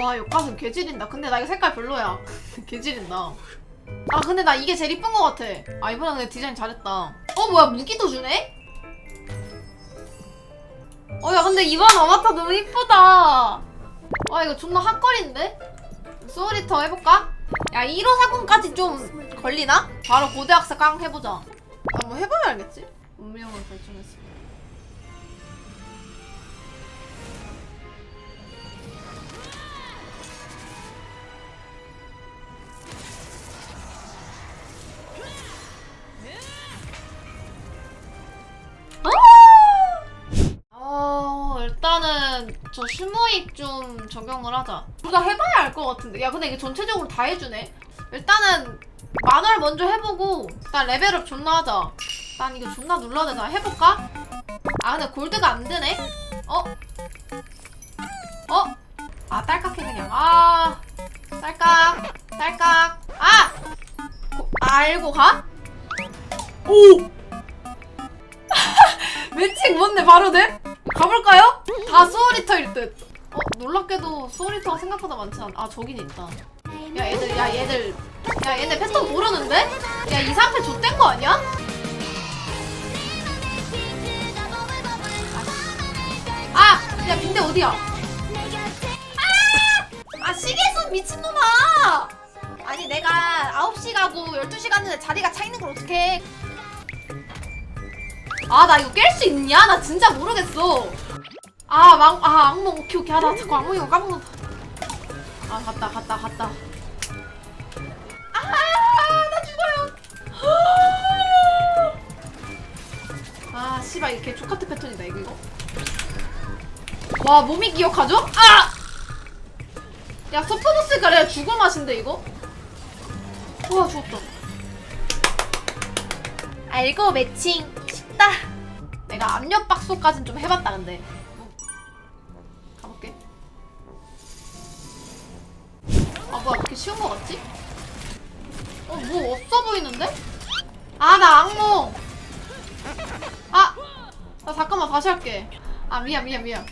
와 옆가슴 개지린다 근데 나 이거 색깔 별로야 개지린다 아 근데 나 이게 제일 이쁜 거 같아 아 이번에 근데 디자인 잘했다 어 뭐야 무기도 주네? 어 야 근데 이번 어바타 너무 이쁘다 아 이거 존나 핫거리인데? 소리터 해볼까? 야 1540까지 좀 걸리나? 바로 고대학사 깡 해보자 한번 해봐야 알겠지? 운명을 결정했어 어 실무익 좀 적용을 하자 둘 다 해봐야 알 것 같은데 야 근데 이게 전체적으로 다 해주네 일단은 만월 먼저 해보고 일단 레벨업 존나 하자 난 이거 존나 눌러야 되나 해볼까? 아 근데 골드가 안 되네? 어? 어? 아 딸깍해 그냥 아 딸깍 딸깍 아! 고- 알고 가? 오! 매칭 뭔데 바로 돼? 가볼까요? 다 소울리터일 듯. 어 놀랍게도 소울리터가 생각보다 많지 않아. 아 저긴 있다. 야 얘들 야 얘들 야 얘네 패턴 모르는데? 야 2, 3패 좆된 거 아니야? 아! 야 빈대 어디야? 아! 아 시계손 미친놈아! 아니 내가 9시 가고 12시 갔는데 자리가 차 있는 걸 어떡해 아 나 이거 깰 수 있냐? 나 진짜 모르겠어. 아, 망, 아, 악몽, 오케이, 오케이. 아, 나 자꾸 악몽이 거 까먹는다. 아, 갔다, 갔다, 갔다. 아, 나 죽어요. 아, 씨발, 이게 조카트 패턴이다, 이거, 이거. 와, 몸이 기억하죠? 아! 야, 서포너스가 내가 죽을 맛인데, 이거? 우와, 죽었다. 알고 매칭 쉽다. 내가 압력 박소까진 좀 해봤다 근데. 가볼게. 아 뭐야 이렇게 쉬운 거 같지? 어뭐 없어 보이는데? 아 나 악몽. 아, 나 잠깐만 다시 할게. 아 미안 미안 미안.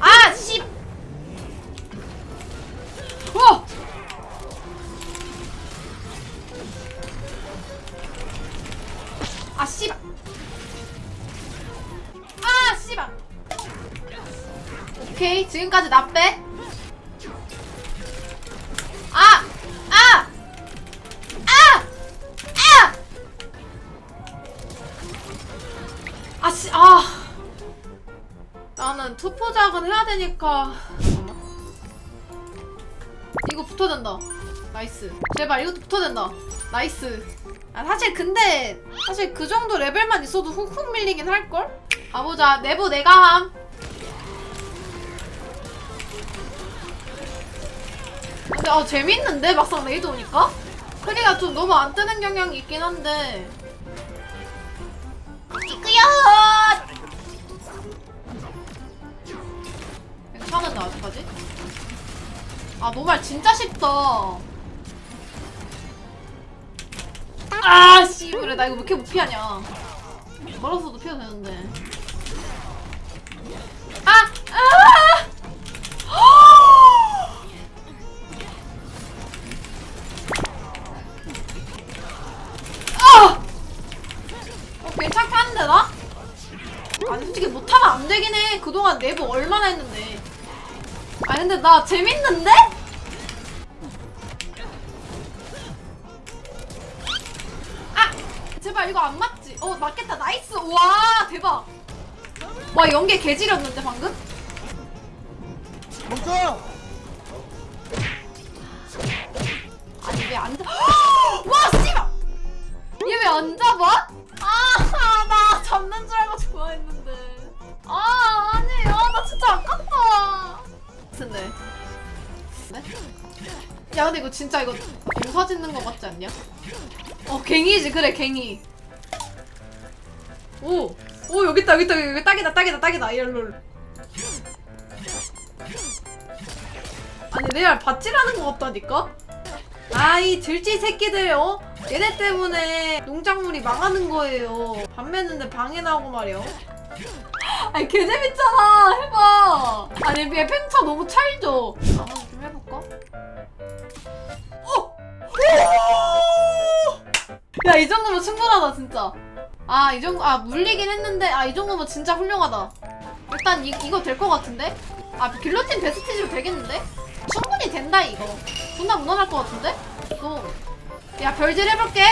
아 씨. 와. 아 씨발 아 씨발 오케이 지금까지 나 빼. 아! 아! 아! 아! 아 씨, 아. 나는 투포작은 해야 되니까. 이거 붙어야 된다. 나이스. 제발 이것도 붙어야 된다. 나이스. 아, 사실 근데 사실 그 정도 레벨만 있어도 훅훅 밀리긴 할걸? 가보자. 내부 내가 함. 근데 아 재밌는데 막상 레이드 오니까? 크기가 좀 너무 안 뜨는 경향이 있긴 한데 이끄야 괜찮은데 아직까지? 아 노말 진짜 쉽다 아 씨 그래 나 이거 왜 이렇게 못 피하냐 멀어서도 피해도 되는데 아! 아! 아! 어, 괜찮게 하는데 나? 아니 솔직히 못하면 안 되긴 해 그동안 내부 얼마나 했는데 아 근데 나 재밌는데? 아! 제발 이거 안 맞지? 어 맞겠다 나이스 와 대박 와 연계 개지렸는데 방금? 멈춰! 아니 왜 안 잡? 와 씨발! 얘 왜 안 잡아? 아나 잡는 줄 알고 좋아했는데. 아 아니 아나 진짜 아깝다. 근데. 네? 야 근데 이거 진짜 이거 농사 짓는 거 같지 않냐? 어 갱이지 그래 갱이. 오. 오 여기 있다 여기 있다 여기 딱이다 딱이다 딱이다 이럴롤. 아니 레알 밭질하는 것 같다니까? 아이 들쥐 새끼들 어? 얘네 때문에 농작물이 망하는 거예요 밥 맺는데 방해 나오고 말이야 아니 개 재밌잖아 해봐 아니 얘 펜차 너무 찰져 한번 좀 해볼까? 어! 야 이 정도면 충분하다 진짜 아이 정도 아 물리긴 했는데 아 이 정도면 진짜 훌륭하다 일단 이, 이거 될 것 같은데? 아 길로틴 베스티지로 되겠는데? 충분히 된다 이거 존나 무난할 것 같은데? 또. 야 별질 해볼게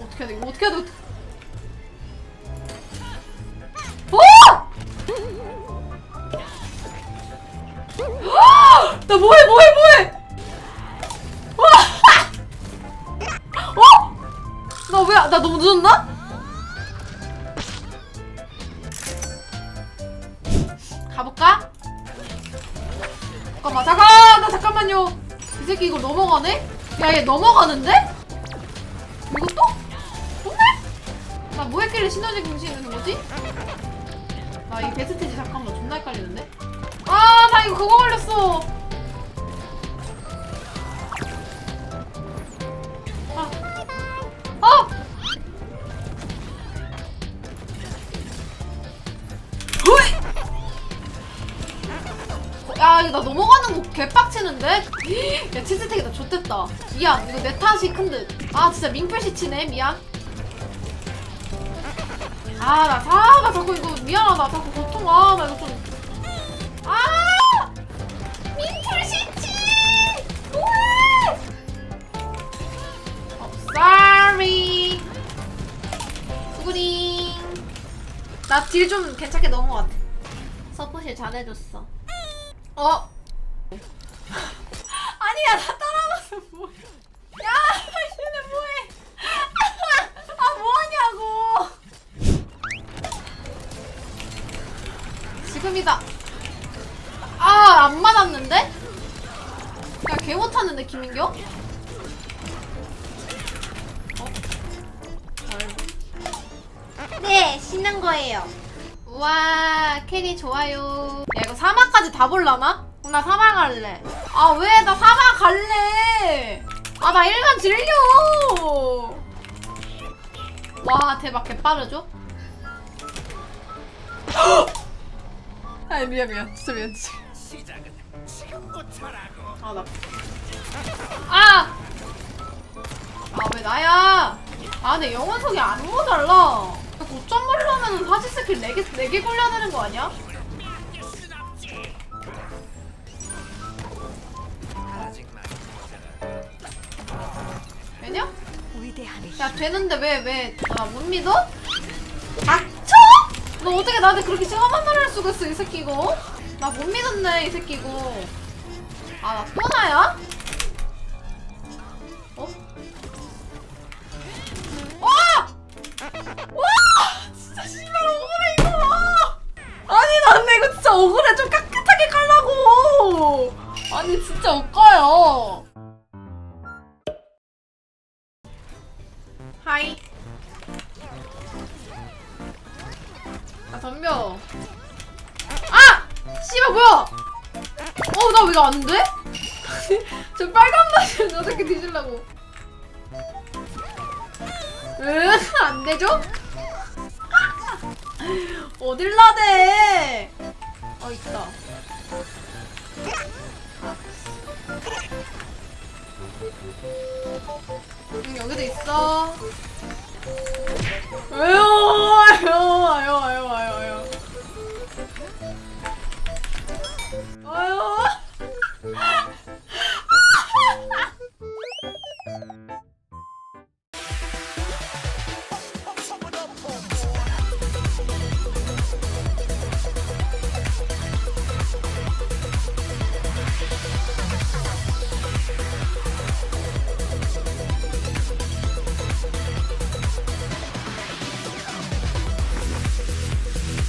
어떻게 해야 돼 이거 어떻게 해야 돼 어떡해. 어! 나 뭐해 뭐해 뭐해 와! 어? 나 왜, 나 너무 늦었나? 새끼 이거 넘어가네? 야, 얘 넘어가는데? 이거 또? 또네? 나뭐 했길래 시너지 공시 있는 거지? 나 이 베스티지 잠깐만 존나 헷갈리는데? 아, 나 이거 그거 걸렸어. 야 이거 나 넘어가는 거 개빡치는데? 야 치즈택이다 좋댔다. 미안 이거 내 탓이 큰듯 아 진짜 민폐시 치네 미안. 아나 사, 나 자꾸 이거 미안하다. 자꾸 고통 아나 이거 좀. 아! 민폐시치! 뭐해! 어, sorry. 수구링 나딜 좀 괜찮게 넣은 것 같아. 서포실 잘해줬어 어? 아니야 나 따라가서 뭐야 야 얘네 뭐해 아 뭐하냐고 지금이다 아 안 맞았는데? 야 개 못하는데 김민경? 어? 네, 신난 거예요. 우와 캐리 좋아요. 야 이거 사막까지 다 볼라나? 나 사막 갈래. 아 왜? 나 사막 갈래. 아 나 일간 질려. 와 대박. 개빠르죠? 아 미안 미안 진짜 미안. 아나. 아! 아 왜 나야? 아 근데 영원석이 안 모자라 걸려면 사지 스킬 4개, 4개 걸려야 되는 거 아니야? 되냐? 야 되는데 왜 왜 나 못 믿어? 닥쳐? 너 어떻게 나한테 그렇게 심한 말을 할 수가 있어 이 새끼 이거? 나 못 믿었네 이 새끼 이거 아나 또나야? 어? 와! 와! 진짜 씨발 억울해 이거 아니 나 근데 이거 진짜 억울해 좀 깍듯하게 깔라고 아니 진짜 억까요 하이 아 덤벼 아! 씨발 뭐야 어 나 왜 안 돼? 저 빨간 맛을 저 새끼 뒤질라고 응? 안 되죠? 어딜 나대? 어 있다. 응 여기도 있어.